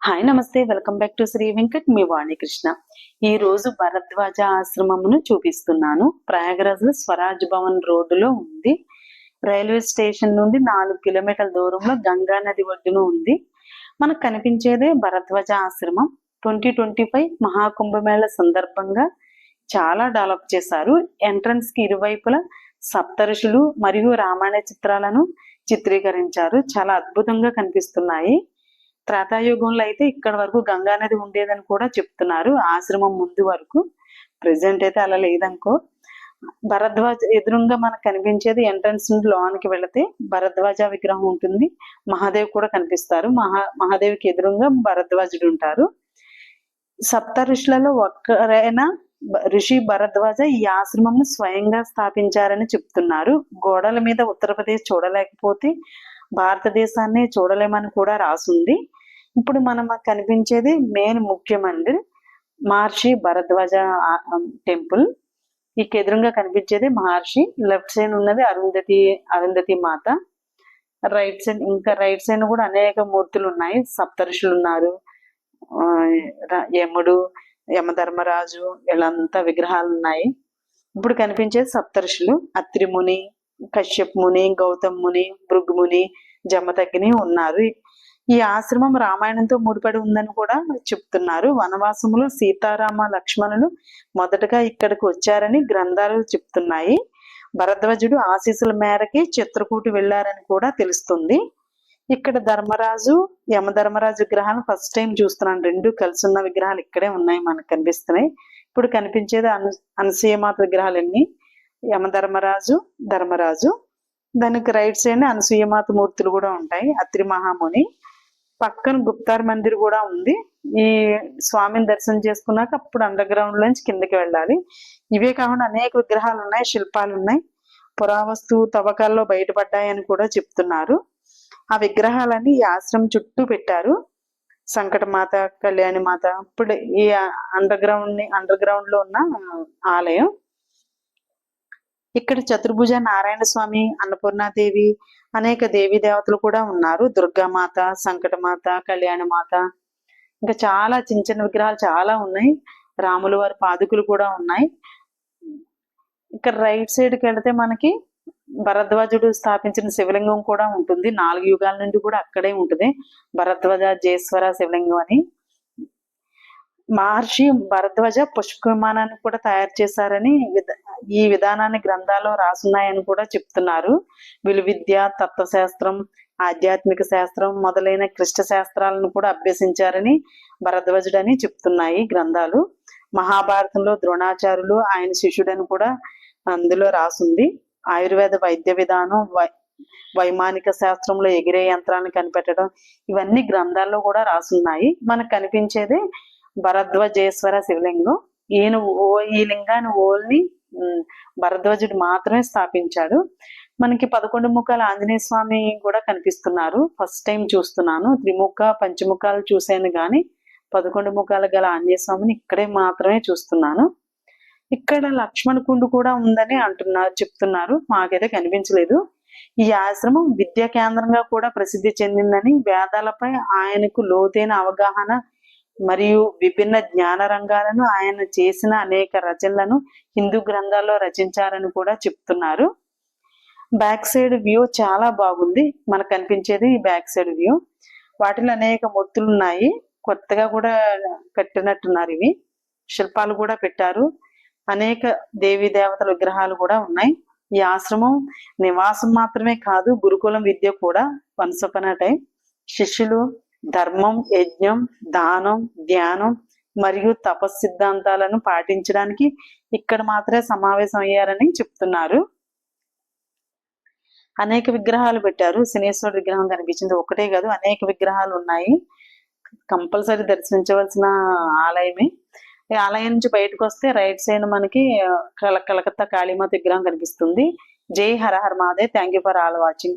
Hi నమస్తే. Welcome back to Sri Venkat మీ వాణికృష్ణ ఈ రోజు భరద్వాజ ఆశ్రమమును చూపిస్తున్నాను. ప్రయాగరాజ్ స్వరాజ్ భవన్ రోడ్డులో ఉంది. రైల్వే స్టేషన్ నుండి నాలుగు కిలోమీటర్ల దూరంలో గంగా నది ఒడ్డున ఉంది. మనకు కనిపించేదే భరద్వాజ ఆశ్రమం. ట్వంటీ ట్వంటీ ఫైవ్ మహాకుంభమేళ సందర్భంగా చాలా డెవలప్ చేశారు. ఎంట్రన్స్కి ఇరువైపులా సప్తరుషులు మరియు రామాయణ చిత్రాలను చిత్రీకరించారు. చాలా అద్భుతంగా కనిపిస్తున్నాయి. త్రేతాయుగంలో అయితే ఇక్కడ వరకు గంగా నది ఉండేదని కూడా చెప్తున్నారు. ఆశ్రమం ముందు వరకు. ప్రెసెంట్ అయితే అలా లేదనుకో. భరద్వాజ ఎదురుగా మనకు కనిపించేది ఎంట్రన్స్ నుండి లోనికి వెళితే భరద్వాజ విగ్రహం ఉంటుంది. మహాదేవ్ కూడా కనిపిస్తారు. మహా మహాదేవికి ఎదురుగా భరద్వాజుడు ఉంటారు. సప్త ఋషులలో ఒక్కరైన ఋషి భరద్వాజ ఈ ఆశ్రమం స్వయంగా స్థాపించారని చెప్తున్నారు. గోడల మీద ఉత్తరప్రదేశ్ చూడలేకపోతే భారతదేశాన్ని చూడలేమని కూడా రాసుంది. ఇప్పుడు మనం కనిపించేది మెయిన్ ముఖ్య మహర్షి భరద్వాజ టెంపుల్. ఈ ఎదురుగా కనిపించేది మహర్షి. లెఫ్ట్ సైడ్ ఉన్నది అరుంధతి అరుంధతి మాత. రైట్ సైడ్ ఇంకా రైట్ సైడ్ కూడా అనేక మూర్తులు ఉన్నాయి సప్తరుషులు ఉన్నారు ఆ, యముడు యమధర్మరాజు వీళ్ళంతా విగ్రహాలు ఉన్నాయి ఇప్పుడు కనిపించేది సప్తరుషులు అత్రిముని కశ్యప్ ముని గౌతమ్ ముని భృగ్ముని జమదగ్ని ఉన్నారు. ఈ ఆశ్రమం రామాయణంతో ముడిపడి ఉందని కూడా చెప్తున్నారు. వనవాసములు సీతారామ లక్ష్మణులు మొదటగా ఇక్కడికి వచ్చారని గ్రంథాలు చెప్తున్నాయి. భరద్వాజుడు ఆశీస్సుల మేరకి చిత్రకూటి వెళ్ళారని కూడా తెలుస్తుంది. ఇక్కడ ధర్మరాజు యమధర్మరాజు విగ్రహాలు ఫస్ట్ టైం చూస్తున్నాను. రెండు కలిసి ఉన్న విగ్రహాలు ఇక్కడే ఉన్నాయి మనకు కనిపిస్తున్నాయి. ఇప్పుడు కనిపించేది అను అనసూయమాత విగ్రహాలన్నీ. యమధర్మరాజు ధర్మరాజు. దానికి రైట్ సైడ్ అనసూయమాత మూర్తులు కూడా ఉంటాయి అత్రి మహాముని. పక్కన గుప్తార్ మందిర్ కూడా ఉంది. ఈ స్వామిని దర్శనం చేసుకున్నాక అప్పుడు అండర్ గ్రౌండ్ లోంచి కిందకి వెళ్ళాలి. ఇవే కాకుండా అనేక విగ్రహాలు ఉన్నాయి శిల్పాలు ఉన్నాయి. పురావస్తు తవ్వకాల్లో బయటపడ్డాయని కూడా చెప్తున్నారు. ఆ విగ్రహాలన్నీ ఈ ఆశ్రమం చుట్టూ పెట్టారు. సంకటమాత కళ్యాణి మాత ఇప్పుడు ఈ అండర్ గ్రౌండ్ని అండర్ గ్రౌండ్లో ఉన్న ఆలయం. ఇక్కడ చతుర్భుజ నారాయణ స్వామి అన్నపూర్ణాదేవి అనేక దేవీ దేవతలు కూడా ఉన్నారు. దుర్గామాత సంకటమాత కళ్యాణమాత. ఇంకా చాలా చిన్న చిన్న విగ్రహాలు చాలా ఉన్నాయి. రాముల వారి పాదుకులు కూడా ఉన్నాయి. ఇక్కడ రైట్ సైడ్కి వెళితే మనకి భరద్వాజుడు స్థాపించిన శివలింగం కూడా ఉంటుంది. నాలుగు యుగాల నుండి కూడా అక్కడే ఉంటుంది. భరద్వాజ జేశ్వర శివలింగం అని. మహర్షి భరద్వాజ పుష్ప విమానాన్ని కూడా తయారు చేశారని ఈ విధానాన్ని గ్రంథాల్లో రాసున్నాయని కూడా చెప్తున్నారు. విలువిద్య తత్వశాస్త్రం ఆధ్యాత్మిక శాస్త్రం మొదలైన క్లిష్ట శాస్త్రాలను కూడా అభ్యసించారని భరద్వాజుడని చెప్తున్నాయి గ్రంథాలు. మహాభారతంలో ద్రోణాచార్యులు ఆయన శిష్యుడని కూడా అందులో రాసుంది. ఆయుర్వేద వైద్య విధానం వై వైమానిక శాస్త్రంలో ఎగిరే యంత్రాన్ని కనిపెట్టడం ఇవన్నీ గ్రంథాల్లో కూడా రాసున్నాయి. మనకు కనిపించేది భరద్వాజేశ్వర శివలింగం. ఈయన ఓ ఈ లింగాన్ని ఓల్ని భరద్వాజుడు మాత్రమే స్థాపించాడు. మనకి పదకొండు ముఖాల ఆంజనేయ స్వామి కూడా కనిపిస్తున్నారు. ఫస్ట్ టైం చూస్తున్నాను. త్రిముఖ పంచముఖాలు చూశాను కానీ పదకొండు ముఖాలు గల ఆంజనేయ స్వామిని ఇక్కడే మాత్రమే చూస్తున్నాను. ఇక్కడ లక్ష్మణ కుండు కూడా ఉందని అంటున్నారు చెప్తున్నారు. మాకైతే కనిపించలేదు. ఈ ఆశ్రమం విద్యా కేంద్రంగా కూడా ప్రసిద్ధి చెందిందని వేదాలపై ఆయనకు లోతైన అవగాహన మరియు విభిన్న జ్ఞాన రంగాలను ఆయన చేసిన అనేక రచనలను హిందూ గ్రంథాల్లో రచించారని కూడా చెప్తున్నారు. బ్యాక్ సైడ్ వ్యూ చాలా బాగుంది. మనకు కనిపించేది ఈ బ్యాక్ సైడ్ వ్యూ. వాటిలో అనేక మూర్తులు ఉన్నాయి. కొత్తగా కూడా కట్టినట్టున్నారు ఇవి. శిల్పాలు కూడా పెట్టారు. అనేక దేవీ దేవతల విగ్రహాలు కూడా ఉన్నాయి. ఈ ఆశ్రమం నివాసం మాత్రమే కాదు గురుకులం విద్య కూడా వన్స్ టైం శిష్యులు ధర్మం యజ్ఞం దానం ధ్యానం మరియు తపస్ సిద్ధాంతాలను పాటించడానికి ఇక్కడ మాత్రమే సమావేశం అయ్యారని చెప్తున్నారు. అనేక విగ్రహాలు పెట్టారు. శనేశ్వరుడు విగ్రహం కనిపించింది. ఒకటే కాదు అనేక విగ్రహాలు ఉన్నాయి. కంపల్సరీ దర్శించవలసిన ఆలయమే. ఈ ఆలయం నుంచి బయటకు వస్తే రైట్ సైడ్ మనకి కల కలకత్తా కాళీమాత విగ్రహం కనిపిస్తుంది. జై హర her Mahadev. Thank you for all watching